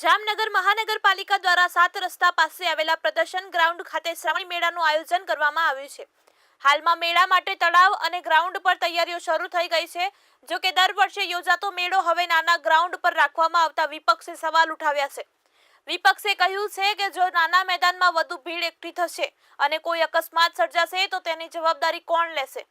જામનગર મહાનગરપાલિકા દ્વારા સાત રસ્તા પાસે આવેલા પ્રદર્શન ગ્રાઉન્ડ ખાતે શ્રાવણી મેળાનું આયોજન કરવામાં આવ્યું છે. હાલમાં મેળા માટે તળાવ અને ગ્રાઉન્ડ પર તૈયારીઓ શરૂ થઈ ગઈ છે. જો કે દર વર્ષે યોજાતો મેળો હવે નાના ગ્રાઉન્ડ પર રાખવામાં આવતા વિપક્ષે સવાલ ઉઠાવ્યા છે. વિપક્ષે કહ્યું છે કે જો નાના મેદાનમાં વધુ ભીડ એકઠી થશે અને કોઈ અકસ્માત સર્જાશે તો તેની જવાબદારી કોણ લેશે?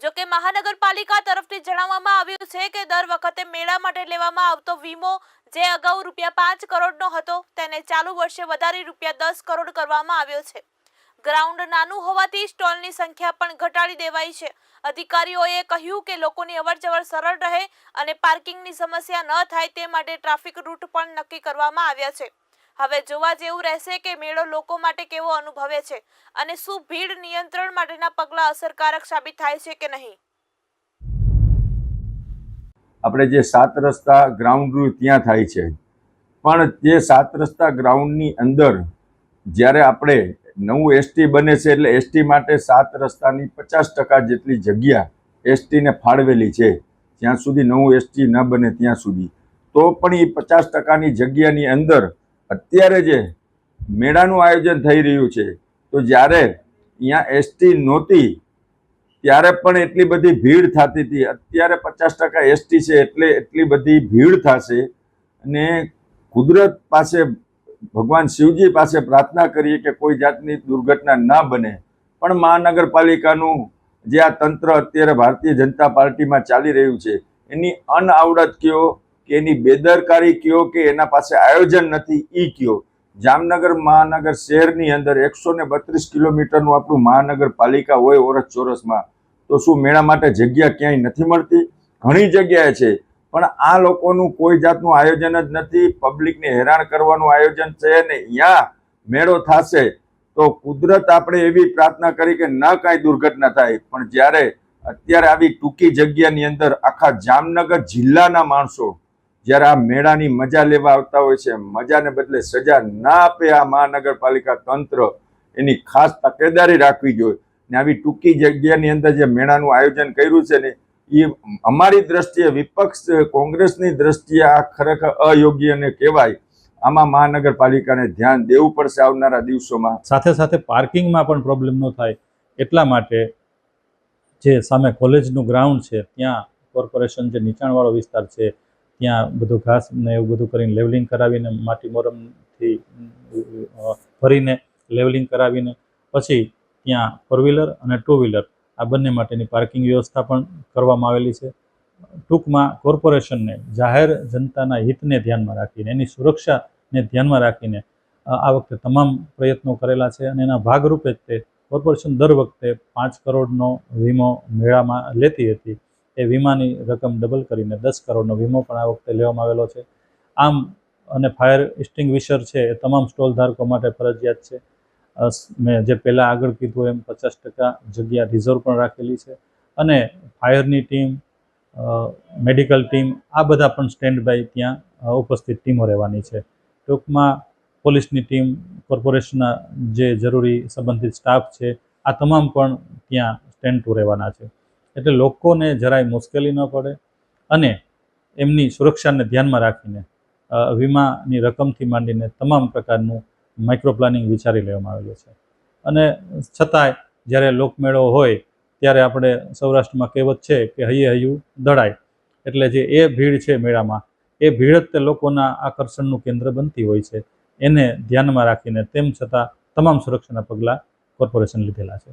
જો કે મહાનગરપાલિકા તરફથી જણાવવામાં આવ્યું છે કે દર વખતે મેળા માટે લેવામાં આવતો વીમો જે અગાઉ રૂપિયા પાંચ કરોડનો હતો, તેને ચાલુ વર્ષે વધારી રૂપિયા દસ કરોડ કરવામાં આવ્યો છે. ગ્રાઉન્ડ નાનું હોવાથી સ્ટોલની સંખ્યા પણ ઘટાડી દેવાઈ છે. અધિકારીઓએ કહ્યું કે લોકોની અવરજવર સરળ રહે અને પાર્કિંગની સમસ્યા ન થાય તે માટે ટ્રાફિક રૂટ પણ નક્કી કરવામાં આવ્યા છે. હવે જોવા જેવું રહેશે કે મેળો લોકો માટે કેવો અનુભવે છે અને શું ભીડ નિયંત્રણ માટેના પગલાં અસરકારક સાબિત થાય છે કે નહીં? આપણે જે સાત રસ્તા ગ્રાઉન્ડ ત્યાં થાય છે. પણ જે સાત રસ્તા ગ્રાઉન્ડની અંદર જ્યારે આપણે નવું એસટી બને છે એટલે એસટી માટે સાત રસ્તાની પચાસ ટકા જેટલી જગ્યા એસટીને ફાળવેલી છે. જ્યાં સુધી નવું એસટી ન બને ત્યાં સુધી. તો પણ એ પચાસ ટકાની જગ્યાની અંદર અત્યારે જે મેળાનું આયોજન થઈ રહ્યું છે, તો જ્યારે અહીંયા એસટી નહોતી, ત્યારે પણ એટલી બધી ભીડ થતી હતી. અત્યારે પચાસ ટકા એસટી છે એટલે એટલી બધી ભીડ થશે. અને કુદરત પાસે, ભગવાન શિવજી પાસે પ્રાર્થના કરીએ કે કોઈ જાતની દુર્ઘટના ન બને. પણ મહાનગરપાલિકાનું જે આ તંત્ર અત્યારે ભારતીય જનતા પાર્ટીમાં ચાલી રહ્યું છે, એની અનઆવડત કયો કે એની બેદરકારી કયો કે એના પાસે આયોજન નથી એ કયો? જામનગર મહાનગર શહેરની અંદર એકસો ને બત્રીસ કિલોમીટરનું આપણું મહાનગરપાલિકા હોય ઓરસ ચોરસમાં, તો શું મેળા માટે જગ્યા ક્યાંય નથી મળતી? ઘણી જગ્યાએ છે, પણ આ લોકોનું કોઈ જાતનું આયોજન જ નથી, પબ્લિકને હેરાન કરવાનું આયોજન છે ને અહીંયા મેળો થશે, તો કુદરત આપણે એવી પ્રાર્થના કરી કે ન કાંઈ દુર્ઘટના થાય, પણ જ્યારે અત્યારે આવી ટૂંકી જગ્યાની અંદર આખા જામનગર જિલ્લાના માણસો જ્યારે આ મેળાની મજા લેવા આવતા હોય છે, મજાને બદલે સજા ના આપે આ મહાનગરપાલિકા તંત્ર એની ખાસ તકેદારી રાખવી જોઈએ. ને આવી ટૂંકી જગ્યાની અંદર જે મેળાનું આયોજન કર્યું છે ને, એ અમારી દ્રષ્ટિએ વિપક્ષ, કોંગ્રેસની દ્રષ્ટિએ આ ખરેખર અયોગ્ય ને કહેવાય. આમાં મહાનગરપાલિકાને ધ્યાન દેવું પડશે આવનારા દિવસોમાં. સાથે સાથે પાર્કિંગમાં પણ પ્રોબ્લેમ ન થાય. એટલા માટે જે સામે કોલેજનું ગ્રાઉન્ડ છે, ત્યાં કોર્પોરેશન જે નીચાણવાળો વિસ્તાર છે ત્યાં બધું ઘાસ ને એવું બધું કરીને લેવલિંગ કરાવીને માટી મોરમથી ભરીને લેવલિંગ કરાવીને પછી ત્યાં ફોર વ્હીલર અને ટુ વ્હીલર આ બંને માટેની પાર્કિંગ વ્યવસ્થા પણ કરવામાં આવેલી છે. ટૂંકમાં કોર્પોરેશનને, જાહેર જનતાના હિતને ધ્યાનમાં રાખીને, એની સુરક્ષાને ધ્યાનમાં રાખીને આ વખતે તમામ પ્રયત્નો કરેલા છે અને એના ભાગરૂપે જ તે કોર્પોરેશન દર વખતે પાંચ કરોડનો વીમો મેળામાં લેતી હતી. એ વીમાની રકમ ડબલ કરીને દસ કરોડનો વીમો પણ આ વખતે લેવામાં આવેલો છે. આમ અને ફાયર એક્સ્ટિંગ્વિશર છે એ તમામ સ્ટોલ ધારકો માટે ફરજિયાત છે. મેં જે પહેલાં આગળ કીધું એમ પચાસ ટકા જગ્યા રિઝર્વ પણ રાખેલી છે અને ફાયરની ટીમ મેડિકલ ટીમ આ બધા પણ સ્ટેન્ડ બાય ત્યાં ઉપસ્થિત ટીમો રહેવાની છે. ટૂંકમાં પોલીસની ટીમ કોર્પોરેશનના જે જરૂરી સંબંધિત સ્ટાફ છે, આ તમામ પણ ત્યાં સ્ટેન્ડ ટુ રહેવાના છે. એટલે લોકોને જરાય મુશ્કેલી ન પડે અને એમની સુરક્ષાને ધ્યાનમાં રાખીને વીમાની રકમથી માંડીને તમામ પ્રકારનું માઇક્રો પ્લાનિંગ વિચારી લેવામાં આવેલું છે. અને છતાંય જ્યારે લોકમેળો હોય ત્યારે આપણે સૌરાષ્ટ્રમાં કહેવત છે કે હૈયે હૈયું દળાય એટલે જે એ ભીડ છે મેળામાં, એ ભીડ જ તે લોકોના આકર્ષણનું કેન્દ્ર બનતી હોય છે. એને ધ્યાનમાં રાખીને તેમ છતાં તમામ સુરક્ષાના પગલાં કોર્પોરેશન લીધેલા છે.